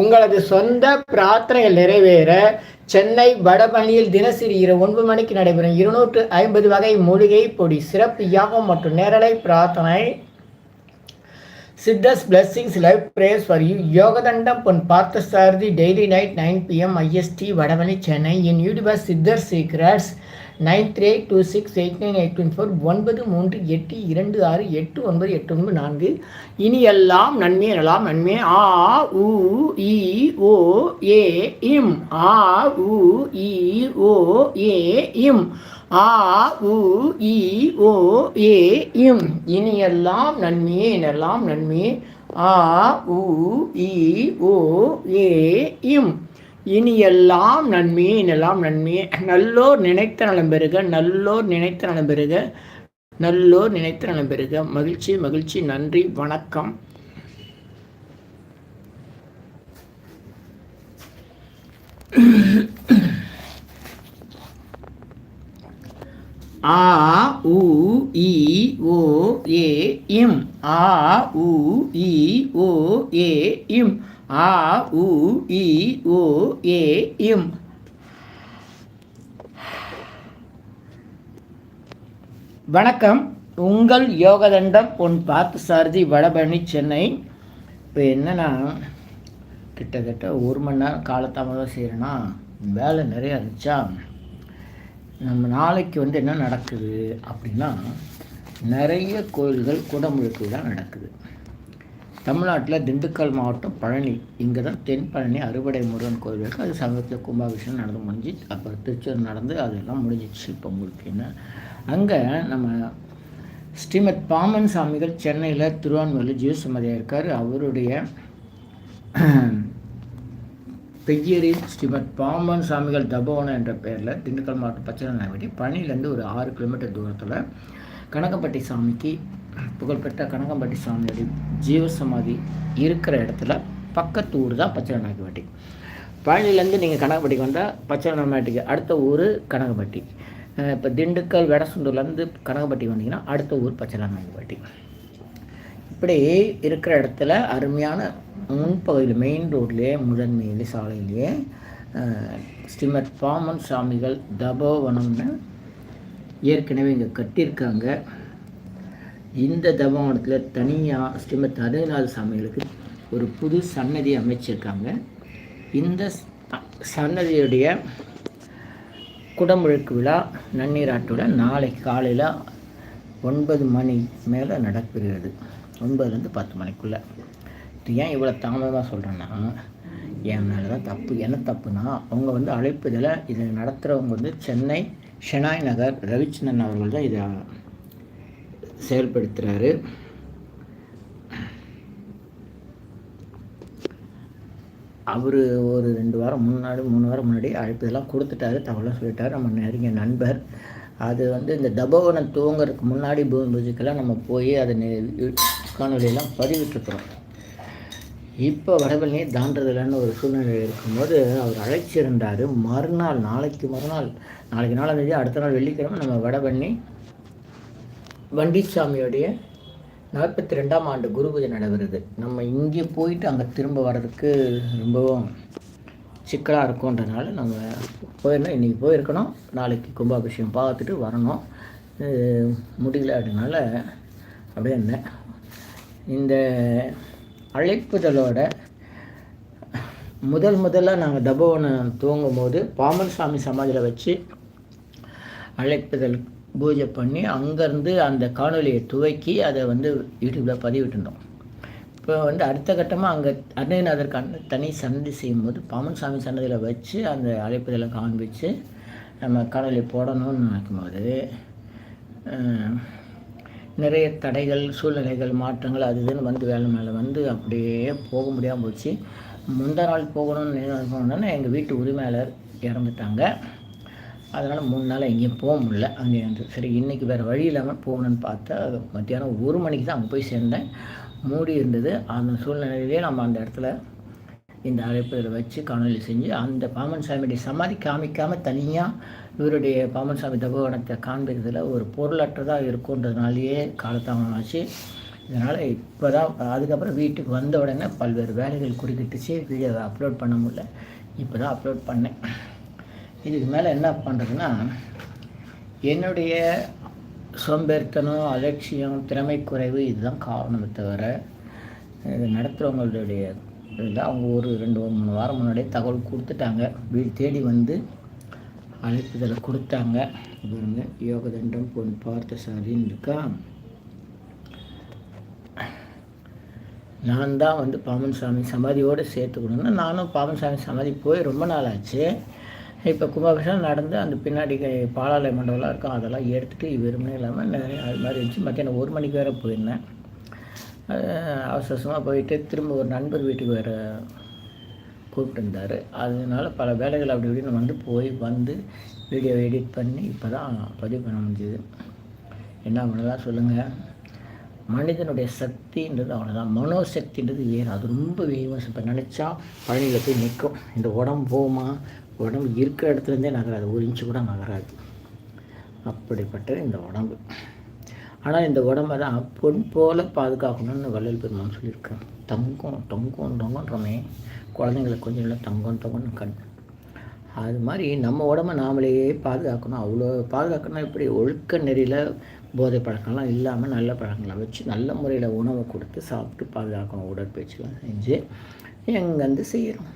உங்களது சொந்த பிரார்த்தனைகள் நிறைவேற சென்னை வடபழனியில் தினசரி இரவு ஒன்பது மணிக்கு நடைபெறும் இருநூற்று ஐம்பது வகை மூலிகை பொடி சிறப்பு யாகம் மற்றும் நேரலை பிரார்த்தனை. Siddhas blessings live prayers for you யோகதண்டம் Pon Partha Sarathi daily night nine PM IST Vadapalani Chennai. In YouTuber Siddhar secrets nine three eight two six eight nine eight twenty four ஒன்பது மூன்று எட்டு இரண்டு ஆறு எட்டு ஒன்பது எட்டு ஒன்பது நான்கு. இனி எல்லாம் நன்மை எல்லாம் நன்மை. ஆ உ இ ஓ ஏ இம். ஆ உ இ ஓ ஏ இம். ஆ உ இ ஓ ஏ இம். இனி எல்லாம் நன்மையே எல்லாம் நன்மையே. ஆ உ இ ஓ ஏ இம். இனி எல்லாம் நன்மையே இனெல்லாம் நன்மையே. நல்லோர் நினைத்த நலம் பெறுக நல்லோர் நினைத்த நலம் பெறுக நல்லோர் நினைத்த நலம் பெறுக. மகிழ்ச்சி மகிழ்ச்சி நன்றி வணக்கம். ஆ உ இ ஓ ஏ இம். ஆ உ இ ஓ ஏ இம். ஆ உ இ ஓ ஏ இம். வணக்கம். உங்கள் யோகதண்டம் உன் பார்த்து சாரதி வடபழனி சென்னை. இப்போ என்னென்னா கிட்டத்தட்ட ஒரு மணி நேரம் காலதாமதம் செய்கிறேன்னா வேலை நிறையா இருந்துச்சா? நம்ம நாளைக்கு வந்து என்ன நடக்குது அப்படின்னா நிறைய கோயில்கள் குடமுழுக்கு விழா நடக்குது. தமிழ்நாட்டில் திண்டுக்கல் மாவட்டம் பழனி. இங்கே தான் தென் பழனி அறுவடை முருகன் கோயில் இருக்குது அது சமீபத்தில் கும்பாபிஷேகம் நடந்து முடிஞ்சு அப்புறம் திருச்சூர் நடந்து அதெல்லாம் முடிஞ்சிச்சு. இப்போ உங்களுக்கு என்ன? அங்கே நம்ம ஸ்ரீமத் பாமன் சாமிகள் சென்னையில் திருவான்மூரில் ஜீவசுமதியாக இருக்கார். அவருடைய பெய்யரில் ஸ்ரீமத் பாம்பன் சாமிகள் தபோவனம் என்ற பெயரில் திண்டுக்கல் மாவட்டம் பச்சைநாயப்பட்டி பழனிலேருந்து ஒரு ஆறு கிலோமீட்டர் தூரத்தில் கனகம்பட்டி சாமிக்கு புகழ்பெற்ற கனகம்பட்டி சாமியோடைய ஜீவசமாதி இருக்கிற இடத்துல பக்கத்து ஊர் தான் பச்சைநாயக்கம்பட்டி பழனிலேருந்து நீங்கள் கனகப்பட்டிக்கு வந்தால் பச்சைநாயக்கம்பட்டிக்கு அடுத்த ஊர் கனகப்பட்டி இப்போ திண்டுக்கல் வடசுண்டூர்லேருந்து கனகப்பட்டி வந்தீங்கன்னா அடுத்த ஊர் பச்சைநாயக்கம்பட்டி இப்படி இருக்கிற இடத்துல அருமையான முன்பகுதியில் மெயின் ரோட்லேயே முதன்மையிலே சாலையிலேயே ஸ்ரீமத் பாமன் சாமிகள் தபோவனம்னு ஏற்கனவே இங்கே கட்டியிருக்காங்க. இந்த தபவனத்தில் தனியாக ஸ்ரீமத் அருணாத சாமிகளுக்கு ஒரு புது சன்னதி அமைச்சிருக்காங்க. இந்த சன்னதியுடைய குடமுழுக்கு விழா நன்னீராட்டுடன் நாளை காலையில் ஒன்பது மணி மேலே நடக்கிறது ஒன்பதுலேருந்து பத்து மணிக்குள்ளே. இது ஏன் இவ்வளோ தாமதமாக சொல்கிறேன்னா என் மேலே தான் தப்பு. என்ன தப்புனா அவங்க வந்து அழைப்புதலை இதை நடத்துகிறவங்க வந்து சென்னை ஷெனாய் நகர் ரவிச்சந்திரன் அவர்கள் தான் இதை செயல்படுத்துகிறாரு அவர் ஒரு ரெண்டு வாரம் முன்னாடி மூணு வாரம் முன்னாடி அழைப்பதெல்லாம் கொடுத்துட்டாரு தகவலாம் சொல்லிட்டார். நம்ம நெருங்கிய நண்பர். அது வந்து இந்த தபோவனம் தூங்குறதுக்கு முன்னாடி பூமி பூஜைக்கெல்லாம் நம்ம போய் அதை காணொலியெல்லாம் பதிவிட்டுருக்குறோம். இப்போ வடபழனியை தாண்டதில்லைன்னு ஒரு சூழ்நிலை இருக்கும்போது அவர் அழைச்சிருந்தார். மறுநாள் நாளைக்கு மறுநாள் நாளைக்கு நாளாந்தேதி அடுத்த நாள் வெள்ளிக்கிழமை நம்ம வடபண்ணி வண்டிசாமியோடைய நாற்பத்தி ரெண்டாம் ஆண்டு குரு பூஜை நடைபெறுது. நம்ம இங்கே போயிட்டு அங்கே திரும்ப வர்றதுக்கு ரொம்பவும் சிக்கலாக இருக்கும்ன்றனால நம்ம போயிருந்தோம் இன்றைக்கி போயிருக்கணும். நாளைக்கு கும்பாபிஷேகம் பார்த்துட்டு வரணும். முடியல அதனால அப்படியே இருந்தேன். இந்த அழைப்புதலோட முதல் முதல்ல நாங்கள் தபோவனம் தூங்கும் போது பாமன் சாமி சமாதியில் வச்சு அழைப்புதல் பூஜை பண்ணி அங்கேருந்து அந்த காணொலியை துவக்கி அதை வந்து யூடியூப்பில் பதிவிட்டுருந்தோம். இப்போ வந்து அடுத்த கட்டமாக அங்கே அருணைநாதர் கண் தனி சன்னதி செய்யும்போது பாமன் சாமி சன்னதியில் வச்சு அந்த அழைப்புதலை காண்பிச்சு நம்ம காணொலி போடணும்னு நினைக்கும்போது நிறைய தடைகள் சூழ்நிலைகள் மாற்றங்கள் அது இதுன்னு வந்து வேலை மேலே வந்து அப்படியே போக முடியாமல் போச்சு. முந்த நாள் போகணும்னு நினைக்கணும்னா எங்கள் வீட்டு உரிமையாளர் இறந்துட்டாங்க. அதனால் மூணு நாள் எங்கேயும் போக முடில அங்கே வந்து சரி இன்றைக்கி வேறு வழி இல்லாமல் போகணுன்னு பார்த்தா மத்தியானம் ஒரு மணிக்கு தான் அங்கே போய் சேர்ந்தேன். மூடி இருந்தது. அந்த சூழ்நிலையிலே நம்ம அந்த இடத்துல இந்த அழைப்பதில் வச்சு காணொலி செஞ்சு அந்த பாமன் சாமியுடைய சமாதி காமிக்காமல் தனியாக இவருடைய பாமன் சாமி தபோவனத்தை காண்பிக்கிறதுல ஒரு பொருளற்றதாக இருக்குன்றதுனாலேயே காலதாமதம் ஆச்சு. இதனால் இப்போ தான் அதுக்கப்புறம் வீட்டுக்கு வந்த உடனே பல்வேறு வேலைகள் குறுக்கிட்டுச்சு வீடியோவை அப்லோட் பண்ண முடியல. இப்போ தான் அப்லோட் பண்ணேன். இதுக்கு மேலே என்ன பண்ணுறதுன்னா என்னுடைய சோம்பேறித்தனம் அலட்சியம் திறமை குறைவு இதுதான் காரணமே தவிர இது நடத்துகிறவங்களுடைய இதில் அவங்க ஒரு ரெண்டு மூணு வாரம் முன்னாடியே தகவல் கொடுத்துட்டாங்க. வீடு தேடி வந்து அழைப்புதலை கொடுத்தாங்க. பாருங்க யோகதண்டம் பொன் பார்த்த சாரின்னு இருக்கா? நான் தான் வந்து பாமன் சாமி சமாதியோடு சேர்த்துக்கணும்னா நானும் பாமன் சாமி சமாதி போய் ரொம்ப நாள் ஆச்சு இப்போ கும்பாபிஷேகம் நடந்து அந்த பின்னாடி பாலாலய மண்டபம்லாம் இருக்கும் அதெல்லாம் எடுத்துகிட்டு வெறுமனே இல்லாமல் நிறைய அது மாதிரி இருந்துச்சு. மத்தியானம் ஒரு மணிக்கு வேறு போயிருந்தேன். அவசரமாக போயிட்டு திரும்ப ஒரு நண்பர் வீட்டுக்கு வேறு கூப்பிட்டுருந்தார் அதனால பல வேலைகள் அப்படி இப்படின்னு வந்து போய் வந்து வீடியோ எடிட் பண்ணி இப்போ தான் பதிவு பண்ண முடிஞ்சுது. என்ன பண்ணலாம் சொல்லுங்கள் மனிதனுடைய சக்தின்றது அவ்வளோதான் மனோசக்தின்றது வேறு. அது ரொம்ப வேகமாக இப்போ நினச்சா பழனியில் போய் நிற்கும் இந்த உடம்பு போகுமா? உடம்பு இருக்கிற இடத்துலேருந்தே நகராது. ஒரு இன்ச்சு கூட நகராது. அப்படிப்பட்டது இந்த உடம்பு. ஆனால் இந்த உடம்பை தான் பொன் போல் பாதுகாக்கணும்னு வள்ளல் பெருமான் சொல்லியிருக்காங்க தங்கம் தங்கம் தங்கன்றோமே. குழந்தைங்களுக்கு கொஞ்சம் இல்லை தங்கம் தங்கம்னு கண். அது மாதிரி நம்ம உடம்ப நாமளே பாதுகாக்கணும். அவ்வளோ பாதுகாக்கணும் இப்படி ஒழுக்க நெறியில் போதை பழக்கம்லாம் இல்லாமல் நல்ல பழக்கங்களை வச்சு நல்ல முறையில் உணவை கொடுத்து சாப்பிட்டு பாதுகாக்கணும். உடற்பயிற்சிலாம் செஞ்சு எங்கேருந்து செய்கிறோம்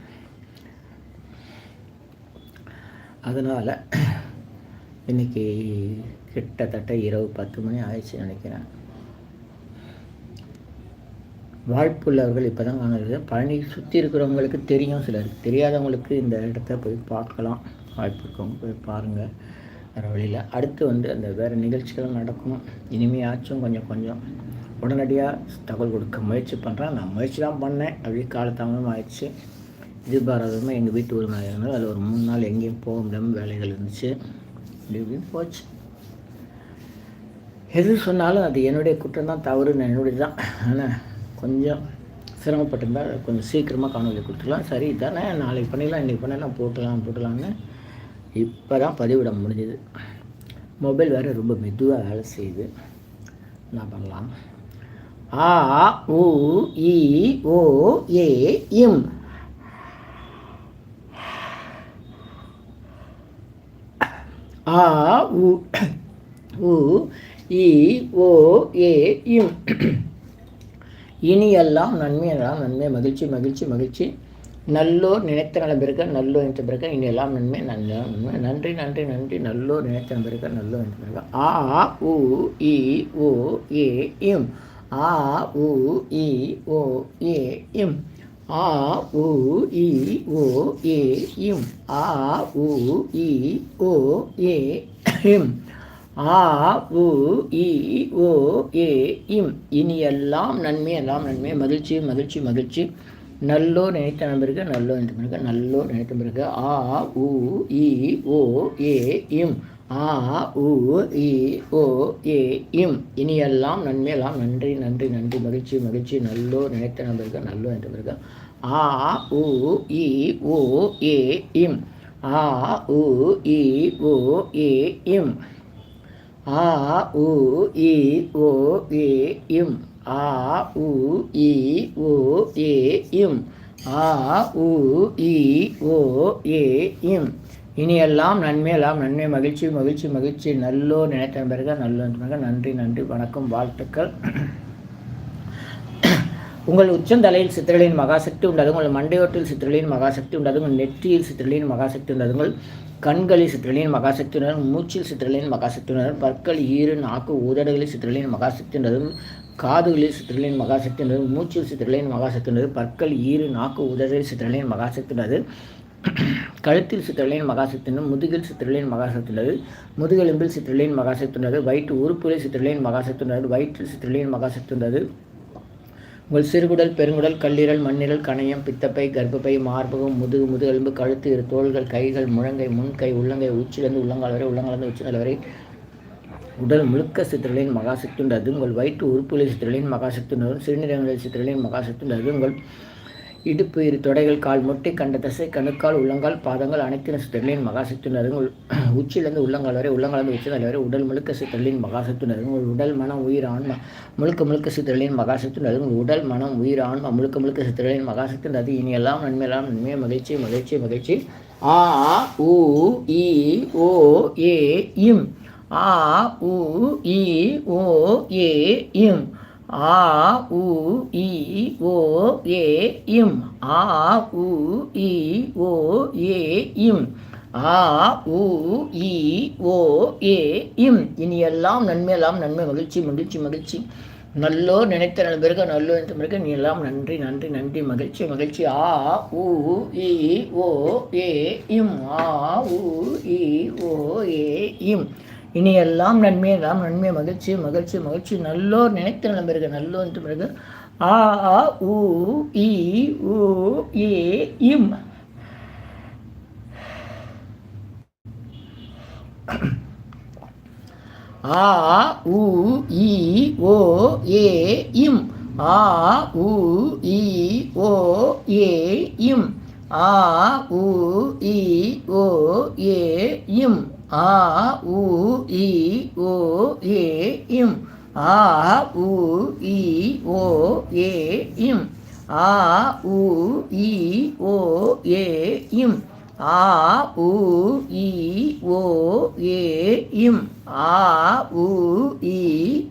அதனால் இன்னைக்கு கிட்டத்தட்ட இரவு பத்து மணி ஆயிடுச்சு நினைக்கிறேன். வாய்ப்புள்ளவர்கள் இப்போ தான் காணுறது பழனி சுற்றி இருக்கிறவங்களுக்கு தெரியும் சிலருக்கு தெரியாதவங்களுக்கு இந்த இடத்த போய் பார்க்கலாம். வாய்ப்பு இருக்கவங்க போய் பாருங்கள் வேறு வழியில் அடுத்து வந்து அந்த வேறு நிகழ்ச்சிகளும் நடக்கும். இனிமையாச்சும் கொஞ்சம் கொஞ்சம். உடனடியாக தகவல் கொடுக்க முயற்சி பண்ணுறேன் நான் முயற்சி தான் பண்ணேன். அப்படியே காலத்தாமதம் ஆயிடுச்சு எதிர்பாராதமாக எங்கள் வீட்டு உரிமையாக இருந்தது அதில் ஒரு மூணு நாள் எங்கேயும் போக முடியாமல் வேலைகள் இருந்துச்சு. இப்படி போச்சு. எது சொன்னாலும் அது என்னுடைய குற்றம் தான் தவறு என்னுடைய தான். ஆனால் கொஞ்சம் சிரமப்பட்டிருந்தால் கொஞ்சம் சீக்கிரமாக காணொலி கொடுத்துக்கலாம் சரி தானே நாளைக்கு பண்ணிடலாம் இன்றைக்கி பண்ணலாம் போட்டலாம் போட்டுடலாம்னு இப்போ தான் பதிவிட முடிஞ்சுது. மொபைல் வேறு ரொம்ப மெதுவாக வேலை செய்யுது. என்ன பண்ணலாம்? ஆ உ இ ஓ ஏ இம் ஆ உ உ இ ஓ ஏ இம் இனியெல்லாம் நன்மை எல்லாம் நன்மை. மகிழ்ச்சி மகிழ்ச்சி மகிழ்ச்சி. நல்லோர் நினைத்த நலம் பிறக்க நல்லோர் நினைத்த பிறக்க இனியெல்லாம் நன்மை நல்ல நன்மை. நன்றி நன்றி நன்றி. நல்லோர் நினைத்த நலம் பிறக்க நல்லோர் நினைத்த பிறக்க ஆ உ இ ஓ ஏ இம் ஆ உ இ ஓ ஏ இம் ஆ உ இ ஓ ஏ இம். ஆ உ இ ஓ ஏ இம். ஆ உ இ ஓ ஏ இம். இனி எல்லாம் நன்மை எல்லாம் நன்மை. மகிழ்ச்சி மகிழ்ச்சி மகிழ்ச்சி. நல்லோ நினைத்த நண்பருக்கு நல்லோ நினைத்த பிறகு நல்லோ நினைத்த பிறகு ஆ உ இ ஓ ஏ இம். ஆ உ இ ஓ ஏ இம். இனியெல்லாம் நன்மையெல்லாம் நன்றி நன்றி நன்றி. மகிழ்ச்சி மகிழ்ச்சி. நல்லோ நினைத்த நண்பருக்கு நல்லோ நினைத்த பிறகு ஆ உ இ ஓ ஏ இம். ஆ உ இ ஓ ஏ இம். ஆ உ இ ஓ ஏ இம். ஆ உ இ ஓ ஏ இம். ஆ உ இ ஓ ஏ இம். இனியெல்லாம் நன்மையெல்லாம் நன்மை. மகிழ்ச்சி மகிழ்ச்சி மகிழ்ச்சி. நல்லோ நினைத்த பிறகு நல்லோ பிறகு. நன்றி நன்றி. வணக்கம் வாழ்த்துக்கள். உங்கள் உச்சந்தலையில் சித்திரலின் மகாசக்தி உண்டது உங்கள் மண்டையோட்டில் சித்திரலின் மகாசக்தி உண்டது உங்கள் நெற்றியில் சித்திரலின் மகாசக்தி உண்டது உங்கள் கண்களில் சித்திரலின் மகாசக்தி உண்டது மூச்சில் சித்திரலின் மகாசக்தி உண்டது பற்கள் ஈறு நாக்கு ஊதடுகளில் சித்திரலின் மகாசக்தி உண்டது காதுகளில் சித்திரலின் மகாசக்தி உண்டது மூச்சில் சித்திரலின் மகாசக்தி உண்டது பற்கள் ஈறு நாக்கு உதடுகளில் சித்திரலின் மகாசக்தி உண்டது கழுத்தில் சித்திரலின் மகாசக்தி முதுகில் சித்திரலின் மகாசக்தி முதுகெலும்பில் சித்திரலின் மகாசக்தி வயிற்று உறுப்புகளில் சித்திரலின் மகாசக்தி வயிற்றில் சித்திரலின் மகாசக்தி உங்கள் சிறுகுடல் பெருங்குடல் கல்லீரல் மண்ணீரல் கணையம் பித்தப்பை கர்ப்பப்பை மார்பகம் முதுகு முதுகெலும்பு கழுத்து இரு தோள்கள் கைகள் முழங்கை முன்கை உள்ளங்கை உச்சிலிருந்து உள்ளங்கால் வரை உள்ளங்காலிருந்து உச்சிநல் வரை. உடல் முழுக்க சித்திரலின் மகாசக்தி உள்ளது உங்கள் வயிற்று உறுப்புகளில் சித்திரலின் மகாசக்தி உள்ளது சிறுநீரகங்களில் சித்திரலின் மகாசக்தி உள்ளது உங்கள் இடுப்பு இரு தொடைகள் கால் முட்டை கண்ட தசை கணுக்கால் உள்ளங்கால் பாதங்கள் அனைத்து சித்தர்களின் மகாசக்தி நருங்கள் உச்சியிலிருந்து உள்ளங்கால் வரை உள்ளங்காலிருந்து உச்சிதல் வரை உடல் முழுக்க சித்தர்களின் மகாசக்தி நருங்கள் உடல் மனம் உயிர் ஆன்மா முழுக்க முழுக்க சித்தர்களின் மகாசக்தி உடல் மனம் உயிர் ஆன்மா முழுக்க முழுக்க சித்தர்களின் மகாசத்துனது நது இனி எல்லாம் நன்மையெல்லாம் நன்மை மகிழ்ச்சி மகிழ்ச்சி மகிழ்ச்சி. ஆ உ இ ஓ ஏ இம். ஆ உ இ ஓ ஏ இம். ஆ உ இ ஓ ஏ இம். ஆ உ இ ஓ ஏ இம். ஆ உ இ ஓ ஏ இம். இனி எல்லாம் நன்மையெல்லாம் நன்மை மகிழ்ச்சி மகிழ்ச்சி மகிழ்ச்சி. நல்லோர் நினைத்த நண்பருக்கு நல்லோ நினைத்த பிறகு நீ எல்லாம் நன்றி நன்றி நன்றி மகிழ்ச்சி மகிழ்ச்சி. ஆ உ இ ஓ ஏ இம். ஆ உ இ ஓ ஏ இம். இனி எல்லாம் நன்மை எல்லாம் நன்மை மகிழ்ச்சி மகிழ்ச்சி மகிழ்ச்சி. நல்லோர் நினைத்த நம்பருக்கு நல்லோர் பிறகு. ஆ ஊ இ ஊ ஏ இம். ஆ உ இ ஓ ஏ இம். ஆ உ இ ஓ ஏ இம். ஆ உ இ ஓ ஏ இம். ஆ உ இ ஓ ஏ இம். ஆ உ இ ஓ ஏ இம். ஆ உ இ ஓ ஏ இம். ஆ உ இ ஓ ஏ இம். ஆ உ இ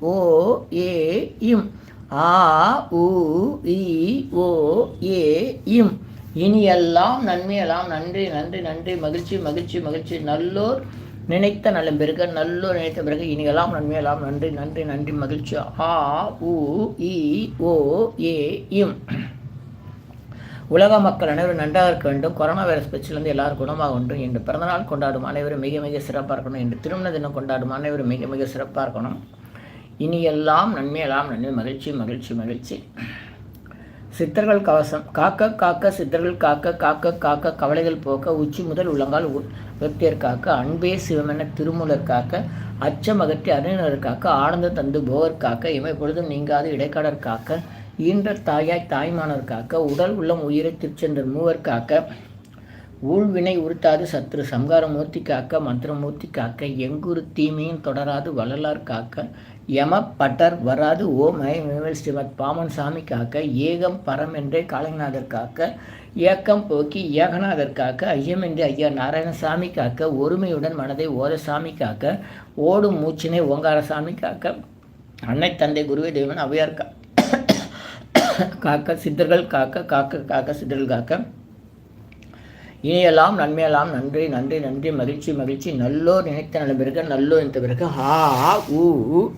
ஓ ஏ இம். ஆ உ இ ஓ ஏ இம். இனியெல்லாம் நன்மையெல்லாம் நன்றி நன்றி நன்றி. மகிழ்ச்சி மகிழ்ச்சி மகிழ்ச்சி. நல்லோர் நினைத்த நலம் பிறகு நல்லோர் நினைத்த பிறகு இனியெல்லாம் நன்மையெல்லாம் நன்றி நன்றி நன்றி மகிழ்ச்சி. ஆ உ இ ஓ ஏ இம். உலக மக்கள் அனைவரும் நன்றாக இருக்க வேண்டும். கொரோனா வைரஸ் பிரச்சிலிருந்து எல்லாரும் குணமாக வேண்டும் என்று பிறந்தநாள் கொண்டாடும் அனைவரும் மிக மிக சிறப்பாக இருக்கணும் என்று திருமண தினம் கொண்டாடும் அனைவரும் மிக மிக சிறப்பாக இருக்கணும். இனியெல்லாம் நன்மையெல்லாம் நன்மை மகிழ்ச்சி மகிழ்ச்சி மகிழ்ச்சி. சித்தர்கள் கவசம். காக்க காக்க சித்தர்கள் காக்க காக்க காக்க கவலைகள் போக்க உச்சி முதல் உள்ளங்கால் வெப்தியர் காக்க அன்பே சிவமென திருமூலர் காக்க அச்சம் அகற்றி அறிஞர் காக்க ஆனந்த தந்து போவர் காக்க இமை பொழுதும் நீங்காது இடைக்காடர் காக்க ஈன்ற தாயாய் தாய்மானர் காக்க உடல் உள்ளம் உயிரை திருச்சென்ற மூவர் காக்க ஊழ்வினை உறுத்தாது சத்ரு. சம்காரமூர்த்தி காக்க மந்திரமூர்த்தி காக்க எங்குரு தீமையும் தொடராது வள்ளலார் காக்க யம பட்டர் வராது ஓ மய ஸ்ரீமத் பாமன் சாமி காக்க ஏகம் பரம் என்றே காளிநாதர் காக்க ஏக்கம் போக்கி ஏகநாதர் காக்க ஐயமின்றி ஐயா நாராயணசாமி காக்க ஒருமையுடன் மனதை ஓத சாமி காக்க ஓடும் மூச்சினை ஓங்கார சாமி காக்க அன்னை தந்தை குருவே தேவன் அவையார் காக்க சித்தர்கள் காக்க காக்க காக்க சித்தர்கள் காக்க இனியெல்லாம் நன்மையெல்லாம் நன்றி நன்றி நன்றி மகிழ்ச்சி மகிழ்ச்சி. நல்லோர் நினைத்த நல்ல பிறகு நல்லோர் நினைத்த பிறகு ஆ உ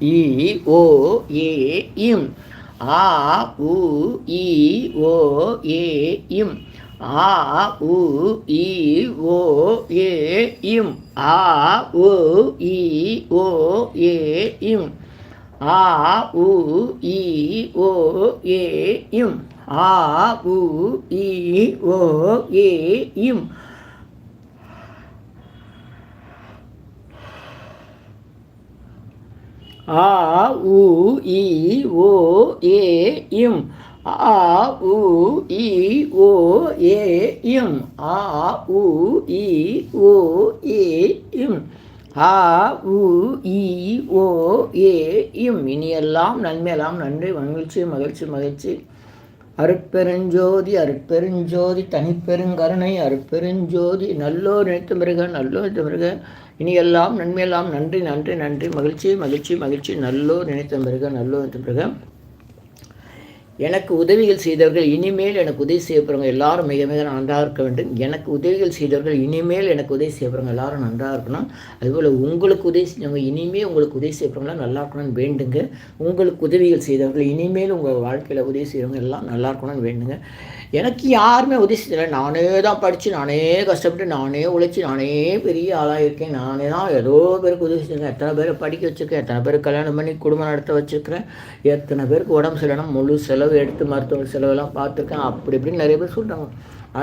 இ ஓ ஏ இம். ஆ உ இ ஓ ஏ இம். ஆ உ இ ஓ ஏ இம். ஆ உ இ ஓ ஏ இம். ஆ உ இ ஓ ஏ இம். ஆ உ இ ஓ ஏ இம். ஆ உ இ ஓ ஏ இம். ஆ உ இ ஓ ஏ இம். ஆ உ இ ஓ ஏ இம். ஆ உ இ ஓ ஏ இம். இனியெல்லாம் நன்மையெல்லாம் நன்றி. மகிழ்ச்சி மகிழ்ச்சி மகிழ்ச்சி. அருட்பெருஞ்சோதி அருட்பெருஞ்சோதி தனிப்பெருங்கருணை அருட்பெருஞ்சோதி நல்லோ நினைத்த பிறகு நல்லோ நினைத்த மிருக. இனியெல்லாம் நன்மையெல்லாம் நன்றி நன்றி நன்றி. மகிழ்ச்சி மகிழ்ச்சி மகிழ்ச்சி. நல்லோ நினைத்த பிறகு நல்லோ நினைத்த பிறகு எனக்கு உதவிகள் செய்தவர்கள் இனிமேல் எனக்கு உதவி செய்யப்படுறவங்க எல்லாரும் மிக மிக நன்றாக இருக்க வேண்டும். எனக்கு உதவிகள் செய்தவர்கள் இனிமேல் எனக்கு உதவி செய்யப்படுறவங்க எல்லாரும் நன்றாக இருக்கணும். அதுபோல் உங்களுக்கு உதவி செஞ்சவங்க இனிமேல் உங்களுக்கு உதவி செய்யப்படுறவங்களாம் நல்லா இருக்கணும்னு வேண்டுங்க. உங்களுக்கு உதவிகள் செய்தவர்கள் இனிமேல் உங்கள் வாழ்க்கையில் உதவி செய்கிறவங்க எல்லாம் நல்லா இருக்கணும்னு வேண்டுங்க. எனக்கு யாருமே உதவி செய்யலை நானே தான் படித்து நானே கஷ்டப்பட்டு நானே உழைச்சி நானே பெரிய ஆளாக இருக்கேன் நானே தான் ஏதோ பேருக்கு உதவி எத்தனை பேரை படிக்க வச்சுருக்கேன் எத்தனை பேருக்கு கல்யாணம் பண்ணி குடும்பம் நடத்த வச்சுருக்கிறேன் எத்தனை பேருக்கு உடம்பு சரியில்லைனா முழு செலவு எடுத்து மருத்துவ செலவெல்லாம் பார்த்துருக்கேன். அப்படி இப்படின்னு நிறைய பேர் சொல்கிறாங்க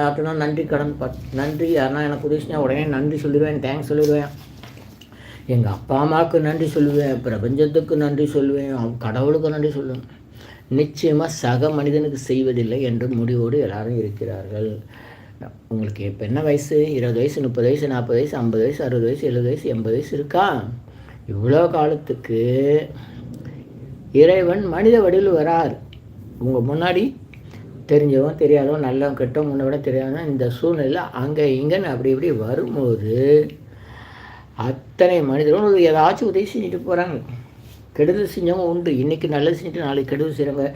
அப்படின்னா நன்றி கடன் பட் நன்றி. யாருன்னா எனக்கு உதவி செஞ்சால் உடனே நன்றி சொல்லிடுவேன் தேங்க்ஸ் சொல்லிடுவேன். எங்கள் அப்பா அம்மாவுக்கு நன்றி சொல்லுவேன் பிரபஞ்சத்துக்கு நன்றி சொல்லுவேன் கடவுளுக்கு நன்றி சொல்லுவேன். நிச்சயமாக சக மனிதனுக்கு செய்வதில்லை என்று முடிவோடு எல்லாரும் இருக்கிறார்கள். உங்களுக்கு இப்போ என்ன வயசு? இருபது வயசு முப்பது வயசு நாற்பது வயசு ஐம்பது வயசு அறுபது வயசு எழுபது வயசு எண்பது வயசு இருக்கா? இவ்வளோ காலத்துக்கு இறைவன் மனித வடிவில் வரார். உங்கள் முன்னாடி தெரிஞ்சவன் தெரியாதவன் நல்லவன் கெட்டவன் முன்ன விட தெரியாதவன் இந்த சூழ்நிலை அங்கே இங்கேன்னு அப்படி இப்படி வரும்போது அத்தனை மனிதர்கள் ஏதாச்சும் உதவி செஞ்சுட்டு போகிறாங்க கெடுதல் செஞ்சவங்க உண்டு. இன்றைக்கி நல்லது செஞ்சுட்டு நாளைக்கு கெடுதல் செய்கிறவங்க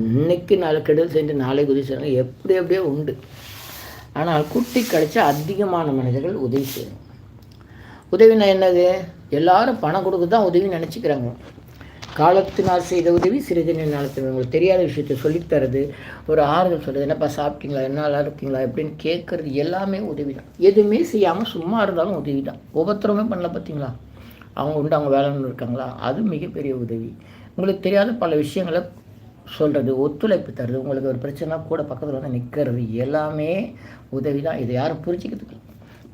இன்றைக்கி நாளை கெடுதல் செஞ்சுட்டு நாளைக்கு உதவி செய்கிறவங்க எப்படி எப்படியோ உண்டு. ஆனால் குட்டி கழிச்சா அதிகமான மனிதர்கள் உதவி செய்யணும். உதவினா என்னது? எல்லாரும் பணம் கொடுக்க தான் உதவி நினச்சிக்கிறாங்க. காலத்தினால் செய்த உதவி சிறிது நாளத்தில் உங்களுக்கு தெரியாத விஷயத்தை சொல்லித்தரது ஒரு ஆறுதல் சொல்கிறது என்னப்பா சாப்பிட்டீங்களா? என்ன இருக்கீங்களா? எப்படின்னு கேட்குறது எல்லாமே உதவி தான் எதுவுமே செய்யாமல் சும்மா இருந்தாலும் உதவி தான் ஒவ்வொருத்தருமே பண்ணல பார்த்தீங்களா அவங்க உண்டு அவங்க வேலைன்னு இருக்காங்களா? அது மிகப்பெரிய உதவி. உங்களுக்கு தெரியாத பல விஷயங்களை சொல்கிறது ஒத்துழைப்பு தருது. உங்களுக்கு ஒரு பிரச்சனை கூட பக்கத்தில் வந்து நிற்கிறது எல்லாமே உதவி தான். இதை யாரும் புரிஞ்சிக்கிறதுக்கு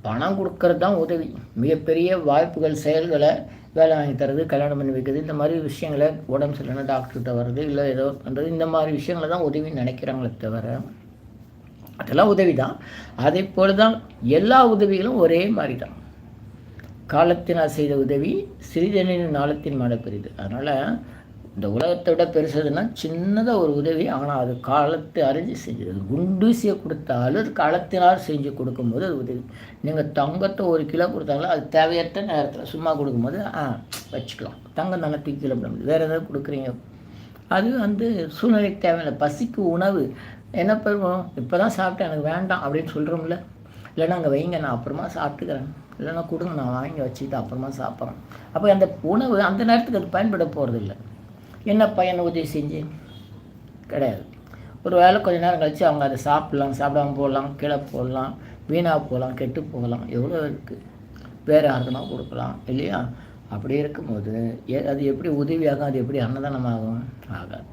பணம் கொடுக்கறது தான் உதவி. மிகப்பெரிய வாய்ப்புகள் செயல்களை வேலை வாங்கி தரது கல்யாணம் பண்ணி வைக்கிறது. இந்த மாதிரி விஷயங்களை உடம்பு சரியில்லைனா டாக்டர்கிட்ட வர்றது இல்லை ஏதோ பண்ணுறது இந்த மாதிரி விஷயங்களை தான் உதவின்னு நினைக்கிறாங்களே தவிர அதெல்லாம் உதவி தான். அதே போல் தான் எல்லா உதவிகளும் ஒரே மாதிரி தான். காலத்தினால் செய்த உதவி சிறிதனின் நாளத்தின் மழை பெரிது அதனால் இந்த உலகத்தை விட பெருசதுன்னா சின்னதாக ஒரு உதவி ஆனால் அது காலத்தை அறிஞ்சு செஞ்சது. குண்டூசியை கொடுத்தாலும் அது காலத்தினால் செஞ்சு கொடுக்கும்போது அது உதவி. நீங்கள் தங்கத்தை ஒரு கிலோ கொடுத்தாலும் அது தேவையற்ற நேரத்தில் சும்மா கொடுக்கும்போது ஆ வச்சுக்கலாம். தங்கம் தானே தூக்கி கிலோ போட முடியும். வேறு ஏதாவது கொடுக்குறீங்க. அது வந்து சூழ்நிலைக்கு தேவையில்லை. பசிக்கு உணவு. என்ன பண்ணுவோம்? இப்போ தான் சாப்பிட்டேன். எனக்கு வேண்டாம் அப்படின்னு சொல்கிறோம்ல இல்லைன்னா அங்கே வைங்க நான் அப்புறமா சாப்பிட்டுக்கிறேன். இல்லைன்னா கொடுங்க நான் வாங்கி வச்சுக்கிட்டு அப்புறமா சாப்பிட்றேன் அப்போ அந்த உணவு அந்த நேரத்துக்கு அது பயன்பட போகிறதில்ல என்ன பையனை உதவி செஞ்சு கிடையாது. ஒரு வேலை கொஞ்ச நேரம் கழித்து அவங்க அதை சாப்பிட்லாம் சாப்பிடாம போடலாம் கீழே போடலாம் வீணாக போகலாம் கெட்டு போகலாம் எவ்வளோ இருக்குது வேறு யாருக்குனா கொடுக்கலாம் இல்லையா? அப்படி இருக்கும்போது அது எப்படி உதவியாகும் அது எப்படி அன்னதானமாகும்? ஆகாது.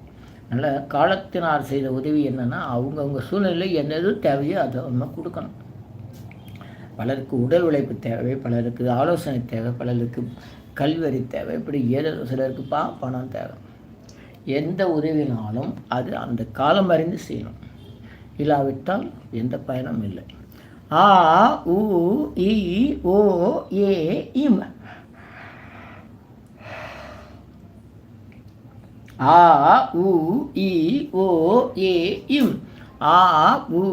அதனால் காலத்தினார் செய்த உதவி என்னென்னா அவங்கவுங்க சூழ்நிலை எந்த எது தேவையோ அதை நம்ம கொடுக்கணும். பலருக்கு உடல் உழைப்பு தேவை பலருக்கு ஆலோசனை தேவை பலருக்கு கல்வெறி தேவை இப்படி ஏதோ சிலருக்கு பா பணம் தேவை. எந்த உதவினாலும் அது அந்த காலம் அறிந்து செய்யணும். இல்லாவிட்டால் எந்த பயனும் இல்லை. ஆ உ இ ஓ ஏ இம். ஆ உ இ ஓ ஏ இம். ஆ உ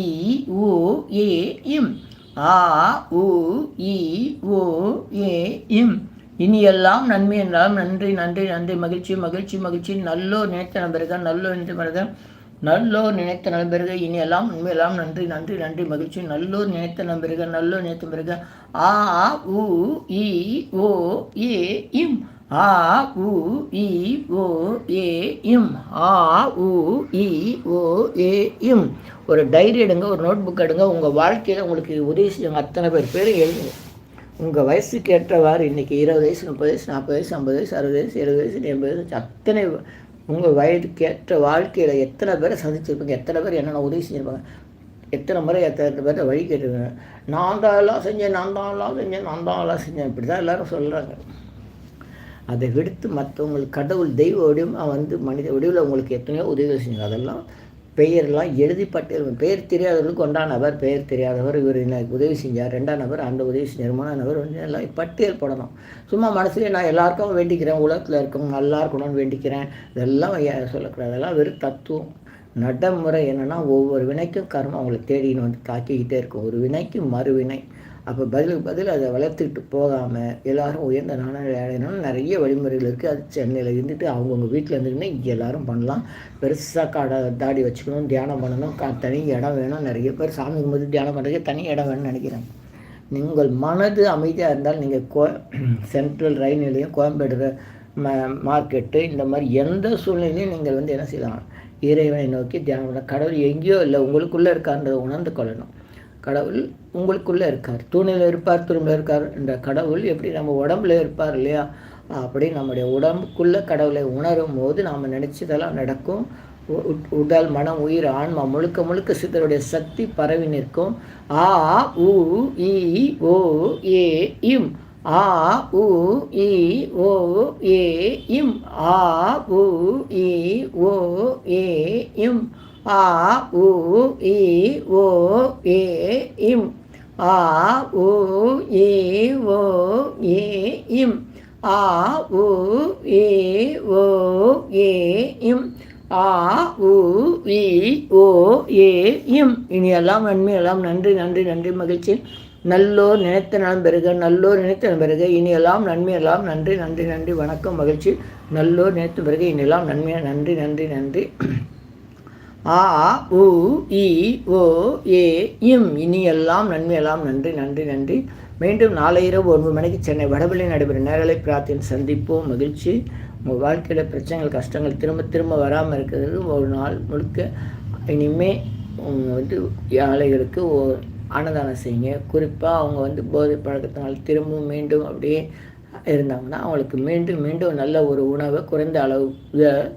இ ஓ ஏ இம். ஆ உ இ ஓ ஏ இம். இனியெல்லாம் நன்மை என்றாலும் நன்றி நன்றி நன்றி. மகிழ்ச்சி மகிழ்ச்சி மகிழ்ச்சி. நல்லோ நினைத்த நபர்கள் நல்லோ நினைத்த நபர்கள் நல்லோர் நினைத்த நண்பர்கள். இனியெல்லாம் உண்மையெல்லாம் நன்றி நன்றி நன்றி மகிழ்ச்சி. நல்லோர் நினைத்த நண்பர்கள் நல்லோர் நினைத்த பிறகு ஆ உ இ ஓ ஏ இம். ஆ உ இ ஓ ஏ இம். ஆ உ இ ஓ ஏ இம். ஒரு டைரி எடுங்க ஒரு நோட் புக் எடுங்க. உங்கள் வாழ்க்கையில் உங்களுக்கு உதவி செய்யுங்க அத்தனை பேர் பேர் எழுதுங்க. உங்கள் வயசுக்கு ஏற்றவாறு இன்றைக்கி இருபது வயசு முப்பது வயசு நாற்பது வயசு ஐம்பது வயசு அறுபது வயசு எழுபது வயசு எண்பது வயசு அத்தனை உங்கள் வயதுக்கு ஏற்ற வாழ்க்கையில் எத்தனை பேரை சந்திச்சிருப்பீங்க? எத்தனை பேர் என்னென்ன உதவி செஞ்சுருப்பாங்க? எத்தனை முறை எத்தனை பேர்த்த வழி கேட்டுருக்கேன் நான் தான் எல்லாம் செஞ்சேன் நான் தான் எல்லாம் செஞ்சேன் நான் தான் எல்லாம் செஞ்சேன். இப்படி தான் எல்லோரும் சொல்கிறாங்க அதை விடுத்து மற்றவங்களுக்கு கடவுள் தெய்வ வடிவமாக வந்து மனித வடிவில் உங்களுக்கு எத்தனையோ உதவிகள் செஞ்சாங்க. அதெல்லாம் பெயர்லாம் எழுதி பட்டியல் பெயர் தெரியாதவர்களுக்கு ஒன்றாம் நபர் பெயர் தெரியாதவர் இவர் என்ன உதவி செஞ்சார் ரெண்டாம் நபர் அந்த உதவி செஞ்சார் மூணாம் நபர் வந்து எல்லாம் பட்டியல் போடணும். சும்மா மனசுலேயே நான் எல்லாருக்கும் வேண்டிக்கிறேன் உலகத்தில் இருக்கவங்க நல்லா இருக்கணும்னு வேண்டிக்கிறேன். இதெல்லாம் சொல்லக்கூடாது. அதெல்லாம் வெறும் தத்துவம். நடைமுறை என்னென்னா ஒவ்வொரு வினைக்கும் கர்மம் அவங்களை தேடின்னு வந்து தாக்கிக்கிட்டே இருக்கும். ஒரு வினைக்கு மறுவினை. அப்போ பதிலுக்கு பதில் அதை வளர்த்துக்கிட்டு போகாமல் எல்லோரும் உயர்ந்த நாணய அடையணும்னு நிறைய வழிமுறைகள் இருக்குது அது சென்னையில் இருந்துட்டு அவங்கவுங்க வீட்டில் இருந்துக்கிட்டு எல்லோரும் பண்ணலாம். பெருசாக காடை தாடி வச்சுக்கணும் தியானம் பண்ணணும். கா தனி இடம் வேணும். நிறைய பேர் சாமி கும்பிட்டு தியானம் பண்ணுறதுக்கு தனி இடம் வேணும்னு நினைக்கிறேன். உங்கள் மனது அமைதியாக இருந்தால் நீங்கள் கோ சென்ட்ரல் ரயில் நிலையம் கோயம்பேடு ம மார்க்கெட்டு இந்த மாதிரி எந்த சூழ்நிலையும் நீங்கள் வந்து என்ன செய்யலாம்? இறைவனை நோக்கி தியானம் பண்ண கடவுள் எங்கேயோ இல்லை உங்களுக்குள்ளே இருக்கான்றதை உணர்ந்து கொள்ளணும். கடவுள் உங்களுக்குள்ளே இருக்கார். தூணில் இருப்பார் துரும்பில் இருக்கார் என்ற கடவுள் எப்படி நம்ம உடம்புல இருப்பார் இல்லையா? அப்படி நம்முடைய உடம்புக்குள்ளே கடவுளை உணரும் போது நாம் நினச்சதெல்லாம் நடக்கும். உடல் மனம் உயிர் ஆன்மா முழுக்க முழுக்க சித்தருடைய சக்தி பரவி நிற்கும். ஆ உ இ ஓ ஏ இம். ஆ உ இ ஓ ஏ இம். ஆ உ இ ஓ ஏ இம். ஆ உ இ ஓ ஏ இம். ஆ உ இ ஓ ஏ இம். ஆ உ இ ஓ ஏ இம். ஆ உ இ ஓ ஏ இம். இனி எல்லாம் நன்மை எல்லாம் நன்றி நன்றி நன்றி மகிழ்ச்சி. நல்லோர் நினைத்த நலம் பெறுக நல்லோர் நினைத்த நலம் பெறுக. இனி எல்லாம் நன்மை எல்லாம் நன்றி நன்றி நன்றி வணக்கம் மகிழ்ச்சி. நல்லோர் நினைத்த பிறகு. இனி எல்லாம் நன்மையாக நன்றி நன்றி நன்றி. ஆ உ இ ஓ ஏ இம். இனி எல்லாம் நன்மை எல்லாம் நன்றி நன்றி நன்றி. மீண்டும் நாளை இரவு ஒன்பது மணிக்கு சென்னை வடபள்ளி நடைபெறும் நேரலை பிரார்த்தனை சந்திப்போம். மகிழ்ச்சி. உங்கள் வாழ்க்கையில் பிரச்சனைகள் கஷ்டங்கள் திரும்ப திரும்ப வராமல் இருக்கிறது. ஒரு நாள் முழுக்க இனிமே வந்து ஏழைகளுக்கு அன்னதானம் செய்யுங்க. குறிப்பாக அவங்க வந்து போதை பழக்கத்தினால் திரும்பவும் மீண்டும் அப்படியே இருந்தாங்கன்னா அவங்களுக்கு மீண்டும் மீண்டும் நல்ல ஒரு உணவை குறைந்த அளவு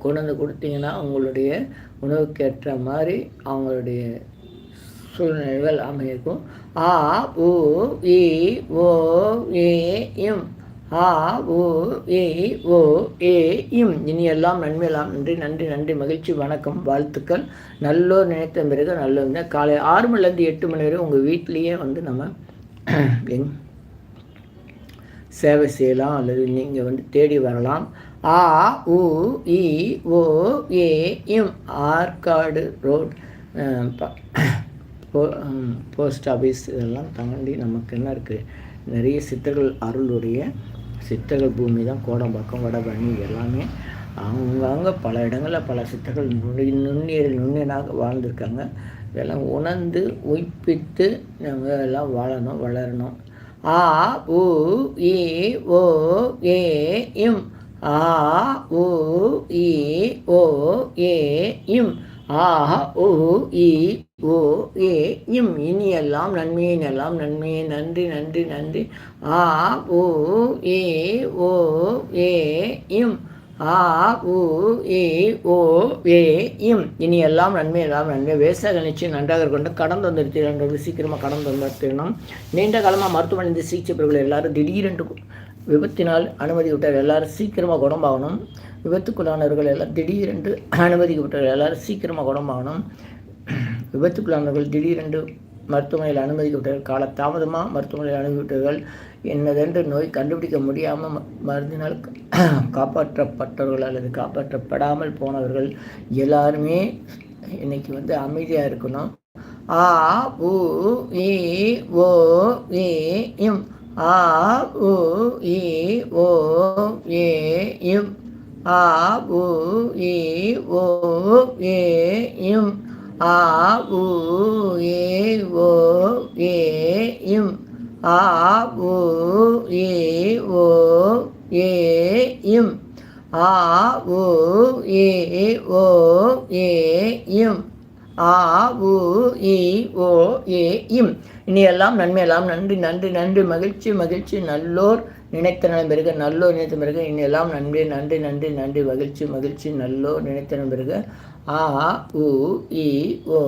கொண்டு வந்து கொடுத்தீங்கன்னா அவங்களுடைய உணவுக்கேற்ற மாதிரி அவங்களுடைய சூழ்நிலைகள் அமையிருக்கும் ஆ உ இ ஓ ஏ இம். ஆ ஓ ஏ ஓ ஏ இம். இனி எல்லாம் நன்மையெல்லாம் நன்றி நன்றி நன்றி. மகிழ்ச்சி வணக்கம் வாழ்த்துக்கள். நல்லோர் நினைத்த பிறகு நல்ல காலை ஆறு மணிலேருந்து எட்டு மணி வரை உங்கள் வீட்லேயே வந்து நம்ம எங் சேவை செய்யலாம் அல்லது நீங்கள் வந்து தேடி வரலாம். ஆ உ இ ஓ ஏ இம் ஆற்காடு ரோட் போஸ்ட் ஆஃபீஸ் இதெல்லாம் தாண்டி நமக்கு என்ன இருக்குது நிறைய சித்தர்கள் அருளுடைய சித்தர்கள் பூமி தான் கோடம்பாக்கம் வடபழனி எல்லாமே அவங்கவுங்க பல இடங்களில் பல சித்தர்கள் நுண்ணி நுண்ணீர் நுண்ணியனாக வாழ்ந்திருக்காங்க. இதெல்லாம் உணர்ந்து உயிப்பித்து நம்ம எல்லாம் வாழணும் வளரணும். ஆ உ இ ஓ ஏ இம் ஆ உ இ ஓ ஏ இம். ஆ உ இ ஓ ஏ இம். இனியெல்லாம் நன்மையின் எல்லாம் நன்மையை. நன்றி நன்றி நன்றி. ஆ உ ஏ ஓ ஏ இம். ஆ உ ஏ ஓ ஏ இம். இனி எல்லாம் நன்மை எல்லாம் நன்மை. வேசாக நிச்சயம் நன்றாக கொண்டு கடந்து வந்துருத்தீர்கள் சீக்கிரமாக கடந்து வந்துருத்தணும் நீண்ட காலமாக மருத்துவமனை சிகிச்சை பிரிவுகள் எல்லாரும் திடீரென்று விபத்தினால் அனுமதி எல்லாரும் சீக்கிரமாக குணமாகணும். விபத்துக்குள்ளானவர்கள் எல்லாம் திடீரென்று அனுமதிக்கப்பட்டவர்கள் எல்லாரும் சீக்கிரமாக குணமாகணும். விபத்துக்குள்ளானவர்கள் திடீரென்று மருத்துவமனையில் அனுமதிக்கப்பட்டவர்கள் கால தாமதமாக மருத்துவமனையில் அனுமதிவிட்டவர்கள் என்னதென்று நோய் கண்டுபிடிக்க முடியாமல் மருந்தினால் காப்பாற்றப்பட்டவர்கள் அல்லது காப்பாற்றப்படாமல் போனவர்கள் எல்லாருமே இன்னைக்கு வந்து அமைதியாக இருக்கணும். ஆ உ ஏ ஓ ஏ இம் ஆ உ இ ஓ ஏ இம். ஆ உ இ ஓ ஏ இம். ஆ உ ஏ ஓ ஏ இம். ஆ உ ஏ ஓ ஏ இம். ஆ உ ஏ ஓ ஏ இம். ஆ உ இ ஓ ஏ இம். இனி எல்லாம் நன்மையெல்லாம் நன்றி நன்றி நன்றி. மகிழ்ச்சி மகிழ்ச்சி. நல்லோர் நினைத்த நலம் பெருக நல்லோர் நினைத்த பிறகு இனி எல்லாம் நன்றி நன்றி நன்றி நன்றி. மகிழ்ச்சி மகிழ்ச்சி. நல்லோர் நினைத்த நலம் பெருக. ஆ உ இ ஓ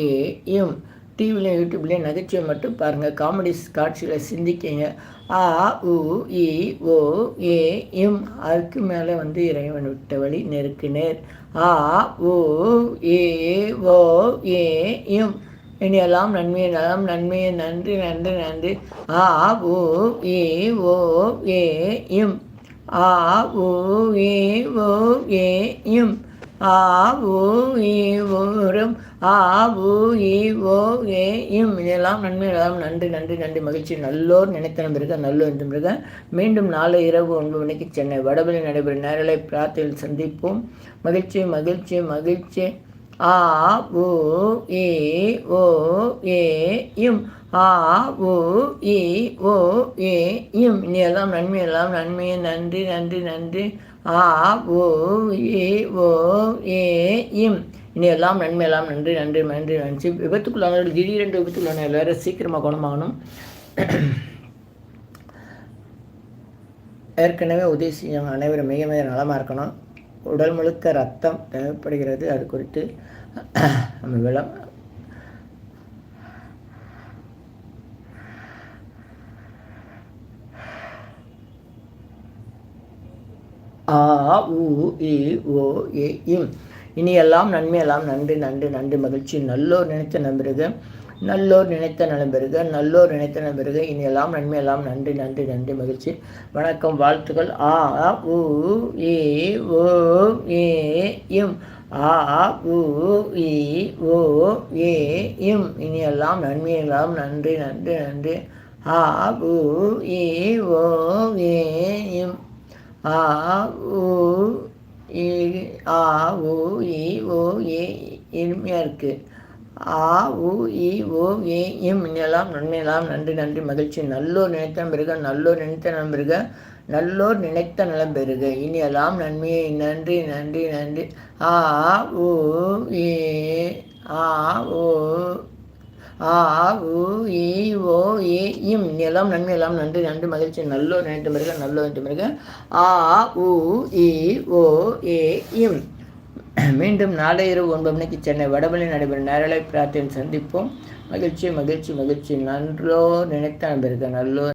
ஏ இம். டிவிலையும் யூடியூப்லேயும் நகைச்சுவை மட்டும் பாருங்கள் காமெடி காட்சிகளை சிந்திக்கிங்க. ஆ உ இ ஓ ஏ இம். அதுக்கு மேலே வந்து இறைவன் விட்ட வழி நெருக்கு நேர். ஆ உ ஏ ஓ ஏ இம். இனியெல்லாம் நன்மையை நலம் நன்மையை நன்றி நன்றி நன்றி. ஆ உ ஏ ஓ ஏ இம். ஆ உ ஏ ஓ ஏ இம். ஆ உ இ ஓரம் ஆ உ இ ஓ ஏ இம் இதெல்லாம் நன்மை எல்லாம் நன்றி நன்றி நன்றி. மகிழ்ச்சி. நல்லோர் நினைத்தனம் இருக்க நல்லோர் என்று இருக்க. மீண்டும் நாளை இரவு ஒன்பது மணிக்கு சென்னை வடபலி நடைபெறும் நேரலை பிரார்த்தையில் சந்திப்போம். மகிழ்ச்சி மகிழ்ச்சி மகிழ்ச்சி. ஆ உ ஏ ஓ ஏ இம் ஆ உ இ ஓ ஏ இம் இனி எல்லாம் நன்மை எல்லாம் நன்மையை. நன்றி நன்றி நன்றி. ஆ ஓ ஏ ஓ ஏ இம். இனி எல்லாம் நன்மை எல்லாம் நன்றி நன்றி நன்றி நன்றி. விபத்துக்குள்ளான திடீரென்று விபத்துக்குள்ளான எல்லாரும் சீக்கிரமாக குணமாகணும் ஏற்கனவே உதவி செய்யும் அனைவரும் மிக மிக நலமாக இருக்கணும். உடல் முழுக்க ரத்தம் தேவைப்படுகிறது. அது குறித்து நம்ம விளம் உ இ ஓ ஏ இம் இனியெல்லாம் நன்மையெல்லாம் நன்றி நன்றி நன்றி மகிழ்ச்சி. நல்லோர் நினைத்த நம்பருக நல்லோர் நினைத்த நலம்பெருக நல்லோர் நினைத்த நம்பருக இனியெல்லாம் நன்மையெல்லாம் நன்றி நன்றி நன்றி மகிழ்ச்சி. வணக்கம் வாழ்த்துக்கள். ஆ உ ஏ ஓ ஏ இம் ஆ உ இ ஓ ஏ இம் இனியெல்லாம் நன்மையெல்லாம் நன்றி நன்றி நன்றி. ஆ உ ஏ ஓ ஏ இம் ஆ உ இ ஆ உ இ ஓ ஏ இனிமையாக இருக்குது ஆ உ இ ஓ ஏ இம் இனியெல்லாம் நன்மையெல்லாம் நன்றி நன்றி மகிழ்ச்சி. நல்லோர் நினைத்த பெருக நல்லோர் நினைத்த நலம் பெருக நல்லோர் நினைத்த நலம் பெருக இனியெல்லாம் நன்மையை நன்றி நன்றி நன்றி. ஆ உ ஏ ஆ ஓ ஆ உ இ ஓ ஏ இம். நிலம் நன்மை எல்லாம் நன்றி. நன்றி மகிழ்ச்சி. நல்லோ நினைத்து பிறகு நல்லோ நினைத்த பிறகு ஆ உ இ ஓ ஏ இம். மீண்டும் நாளை இரவு ஒன்பது மணிக்கு சென்னை வடபழனி நடைபெறும் நேரலை பிரார்த்தனை சந்திப்போம். மகிழ்ச்சி மகிழ்ச்சி மகிழ்ச்சி. நன்றோ நினைத்த நம்பிருக்க நல்லோ